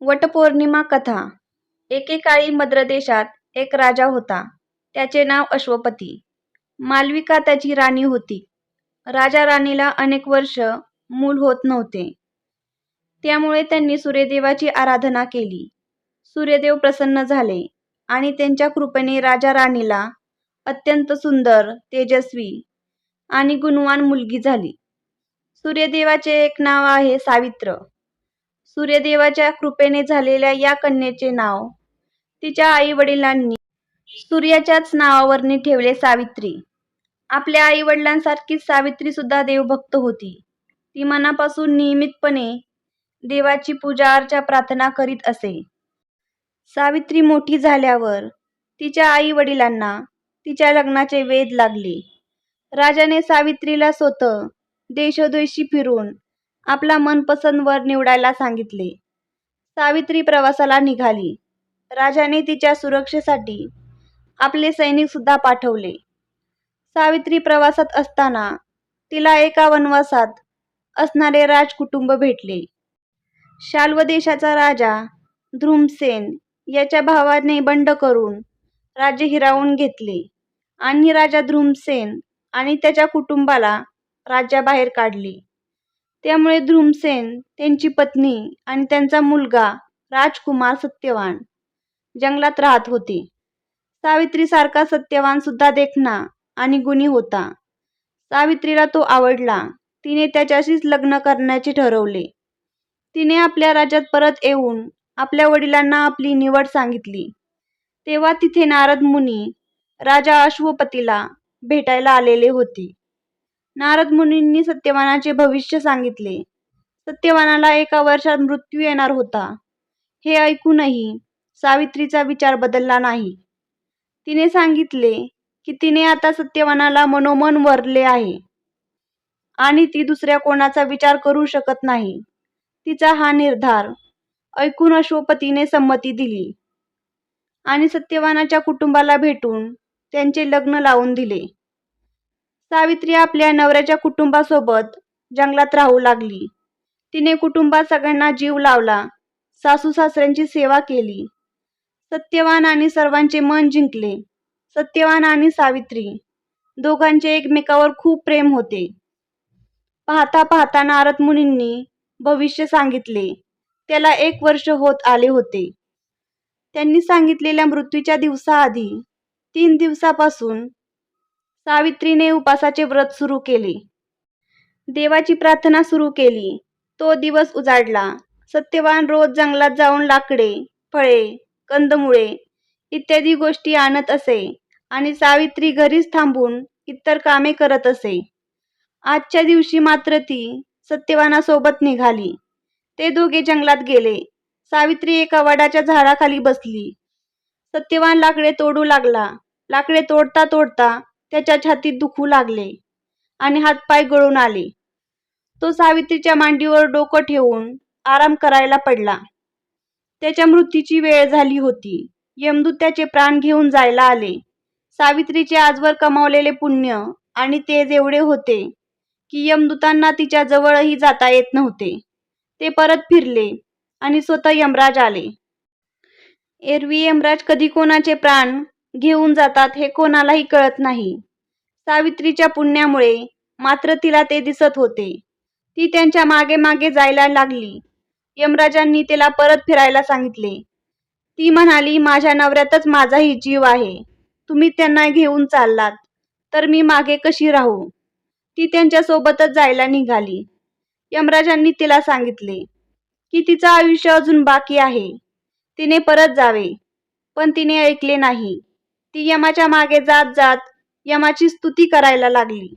वटपौर्णिमा कथा. एकेकाळी मद्र देशात एक राजा होता. त्याचे नाव अश्वपती. मालविका त्याची राणी होती. राजा राणीला अनेक वर्ष मूल होत नव्हते. त्यामुळे त्यांनी सूर्यदेवाची आराधना केली. सूर्यदेव प्रसन्न झाले आणि त्यांच्या कृपेने राजा राणीला अत्यंत सुंदर तेजस्वी आणि गुणवान मुलगी झाली. सूर्यदेवाचे एक नाव आहे सावित्र. सूर्यदेवाच्या कृपेने झालेल्या या कन्येचे नाव. तिच्या आई वडिलांनी सूर्याच्याच नावावरनी ठेवले सावित्री. आपल्या आई वडिलांसारखीच सावित्री सुद्धा देवभक्त होती. ती मनापासून नियमितपणे देवाची पूजा अर्चा प्रार्थना करीत असे. सावित्री मोठी झाल्यावर तिच्या आई वडिलांना तिच्या लग्नाचे वेध लागले. राजाने सावित्रीला स्वतः देशोदेशी फिरून आपला मनपसंत वर निवडायला सांगितले. सावित्री प्रवासाला निघाली. राजाने तिच्या सुरक्षेसाठी आपले सैनिक सुद्धा पाठवले. सावित्री प्रवासात असताना तिला एका वनवासात असणारे राजकुटुंब भेटले. शाल्व देशाचा राजा ध्रुमसेन याच्या भावाने बंड करून राज्य हिरावून घेतले. आणि राजा ध्रुमसेन आणि त्याच्या कुटुंबाला राज्याबाहेर काढले. त्यामुळे ध्रुमसेन त्यांची पत्नी आणि त्यांचा मुलगा राजकुमार सत्यवान जंगलात राहत होते. सावित्रीसारखा सत्यवान सुद्धा देखणा आणि गुणी होता. सावित्रीला तो आवडला. तिने त्याच्याशीच लग्न करण्याचे ठरवले. तिने आपल्या राज्यात परत येऊन आपल्या वडिलांना आपली निवड सांगितली. तेव्हा तिथे नारद मुनी राजा अश्वपतीला भेटायला आलेले होते. नारद मुनींनी सत्यवानाचे भविष्य सांगितले. सत्यवानाला एका वर्षात मृत्यू येणार होता. हे ऐकूनही सावित्रीचा विचार बदलला नाही. तिने सांगितले की तिने आता सत्यवानाला मनोमन वरले आहे. आणि ती दुसऱ्या कोणाचा विचार करू शकत नाही. तिचा हा निर्धार ऐकून अशोपतीने संमती दिली. आणि सत्यवानाच्या कुटुंबाला भेटून त्यांचे लग्न लावून दिले. सावित्री आपल्या नवऱ्याच्या कुटुंबासोबत जंगलात राहू लागली. तिने कुटुंबात सगळ्यांना जीव लावला. सासू सासऱ्यांची सेवा केली. सत्यवान आणि सर्वांचे मन जिंकले. सत्यवान आणि सावित्री दोघांचे एकमेकावर खूप प्रेम होते. पाहता पाहता नारद मुनींनी भविष्य सांगितले. त्याला एक वर्ष होत आले होते. त्यांनी सांगितलेल्या मृत्यूच्या दिवसाआधी तीन दिवसापासून सावित्रीने उपासाचे व्रत सुरू केले. देवाची प्रार्थना सुरू केली. तो दिवस उजाडला. सत्यवान रोज जंगलात जाऊन लाकडे फळे कंदमुळे इत्यादी गोष्टी आणत असे आणि सावित्री घरीच थांबून इतर कामे करत असे. आजच्या दिवशी मात्र ती सत्यवानासोबत निघाली. ते दोघे जंगलात गेले. सावित्री एका वडाच्या झाडाखाली बसली. सत्यवान लाकडे तोडू लागला. लाकडे तोडता तोडता त्याच्या छातीत दुखू लागले आणि हातपाय गळून आले. तो सावित्रीच्या मांडीवर डोकं ठेवून आराम करायला पडला. त्याच्या मृत्यूची वेळ झाली होती. यमदूत त्याचे प्राण घेऊन जायला आले. सावित्रीचे आजवर कमावलेले पुण्य आणि तेज एवढे होते की यमदूतांना तिच्या जवळही जाता येत नव्हते. ते परत फिरले आणि स्वतः यमराज आले. एरवी यमराज कधी कोणाचे प्राण घेऊन जातात हे कोणालाही कळत नाही. सावित्रीच्या पुण्यामुळे मात्र तिला ते दिसत होते. ती त्यांच्या मागे मागे जायला लागली. यमराजांनी तिला परत फिरायला सांगितले. ती म्हणाली माझ्या नवऱ्यातच माझाही जीव आहे. तुम्ही त्यांना घेऊन चाललात. तर मी मागे कशी राहू? ती त्यांच्या सोबतच जायला निघाली. यमराजांनी तिला सांगितले की तिचं आयुष्य अजून बाकी आहे. तिने परत जावे. पण तिने ऐकले नाही. ती यमाच्या मागे जात जात यमाची स्तुती करायला लागली.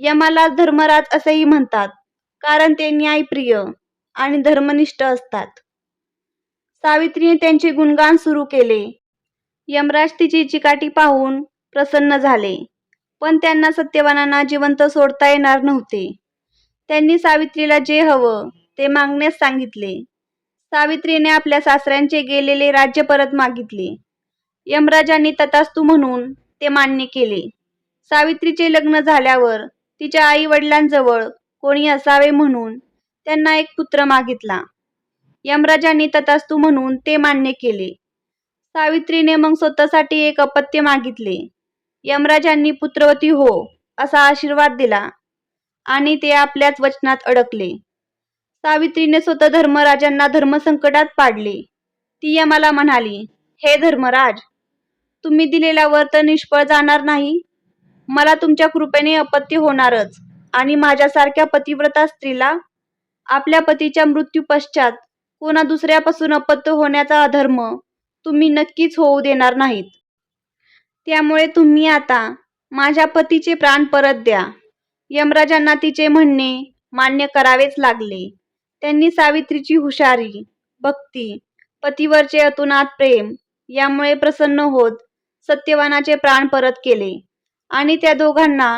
यमाला धर्मराज असेही म्हणतात कारण ते न्यायप्रिय आणि धर्मनिष्ठ असतात. सावित्रीने त्यांचे गुणगान सुरू केले. यमराज तिची चिकाटी पाहून प्रसन्न झाले पण त्यांना सत्यवानांना जिवंत सोडता येणार नव्हते. त्यांनी सावित्रीला जे हवं ते मागण्यास सांगितले. सावित्रीने आपल्या सासऱ्यांचे गेलेले राज्य परत मागितले. यमराजांनी तथास्तू म्हणून ते मान्य केले. सावित्रीचे लग्न झाल्यावर तिच्या आई वडिलांजवळ कोणी असावे म्हणून त्यांना एक पुत्र मागितला. यमराजांनी तथास्तु म्हणून ते मान्य केले. सावित्रीने मग स्वतःसाठी एक अपत्य मागितले. यमराजांनी पुत्रवती हो असा आशीर्वाद दिला आणि ते आपल्याच वचनात अडकले. सावित्रीने स्वतः धर्मराजांना धर्मसंकटात पाडले. ती यमाला म्हणाली हे धर्मराज तुम्ही दिलेला व्रत निष्फळ जाणार नाही. मला तुमच्या कृपेने अपत्य होणारच. आणि माझ्यासारख्या पतिव्रता स्त्रीला आपल्या पतीच्या मृत्यू पश्चात कोणा दुसऱ्यापासून अपत्य होण्याचा अधर्म तुम्ही नक्कीच होऊ देणार नाहीत. त्यामुळे तुम्ही आता माझ्या पतीचे प्राण परत द्या. यमराजांना तिचे म्हणणे मान्य करावेच लागले. त्यांनी सावित्रीची हुशारी भक्ती पतीवरचे अतुनात प्रेम यामुळे प्रसन्न होत सत्यवानाचे प्राण परत केले आणि त्या दोघांना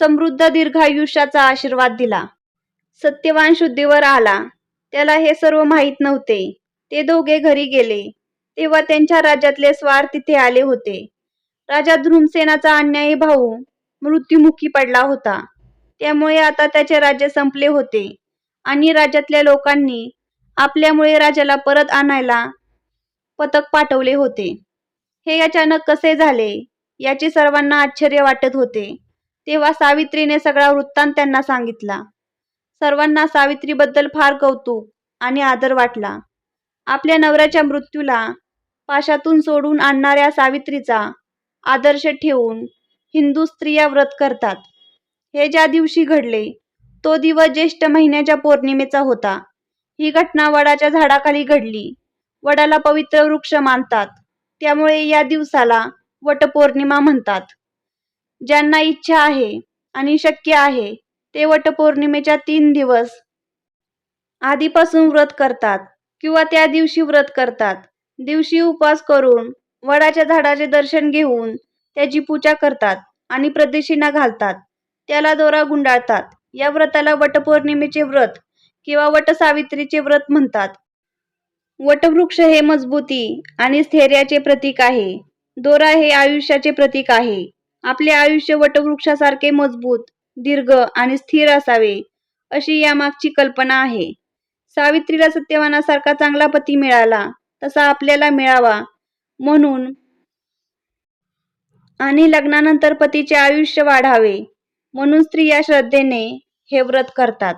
समृद्ध दीर्घायुष्याचा आशीर्वाद दिला. सत्यवान शुद्धीवर आला. त्याला हे सर्व माहीत नव्हते. ते दोघे घरी गेले. तेव्हा त्यांच्या राज्यातले स्वार तिथे आले होते. राजा ध्रुमसेनाचा अन्यायी भाऊ मृत्युमुखी पडला होता. त्यामुळे आता त्याचे राज्य संपले होते आणि राज्यातल्या लोकांनी आपल्यामुळे राजाला परत आणायला पथक पाठवले होते. हे अचानक कसे झाले? याचे सर्वांना आश्चर्य वाटत होते. तेव्हा सावित्रीने सगळा वृत्तांत त्यांना सांगितला. सर्वांना सावित्रीबद्दल फार कौतुक आणि आदर वाटला. आपल्या नवऱ्याच्या मृत्यूला पाशातून सोडून आणणाऱ्या सावित्रीचा आदर्श ठेवून हिंदू स्त्रिया व्रत करतात. हे ज्या दिवशी घडले तो दिवस ज्येष्ठ महिन्याच्या पौर्णिमेचा होता. ही घटना वडाच्या झाडाखाली घडली. वडाला पवित्र वृक्ष मानतात. त्यामुळे या दिवसाला वटपौर्णिमा म्हणतात. ज्यांना इच्छा आहे आणि शक्य आहे ते वटपौर्णिमेच्या तीन दिवस आधीपासून व्रत करतात किंवा त्या दिवशी व्रत करतात. दिवशी उपवास करून वडाच्या झाडाचे दर्शन घेऊन त्याची पूजा करतात आणि प्रदक्षिणा घालतात. त्याला दोरा गुंडाळतात. या व्रताला वटपौर्णिमेचे व्रत किंवा वटसावित्रीचे व्रत म्हणतात. वटवृक्ष हे मजबूती आणि स्थैर्याचे प्रतीक आहे. दोरा हे आयुष्याचे प्रतीक आहे. आपले आयुष्य वटवृक्षासारखे मजबूत दीर्घ आणि स्थिर असावे अशी यामागची कल्पना आहे. सावित्रीला सत्यवानासारखा चांगला पती मिळाला तसा आपल्याला मिळावा. म्हणून आणि लग्नानंतर पतीचे आयुष्य वाढावे. म्हणून स्त्रिया श्रद्धेने हे व्रत करतात.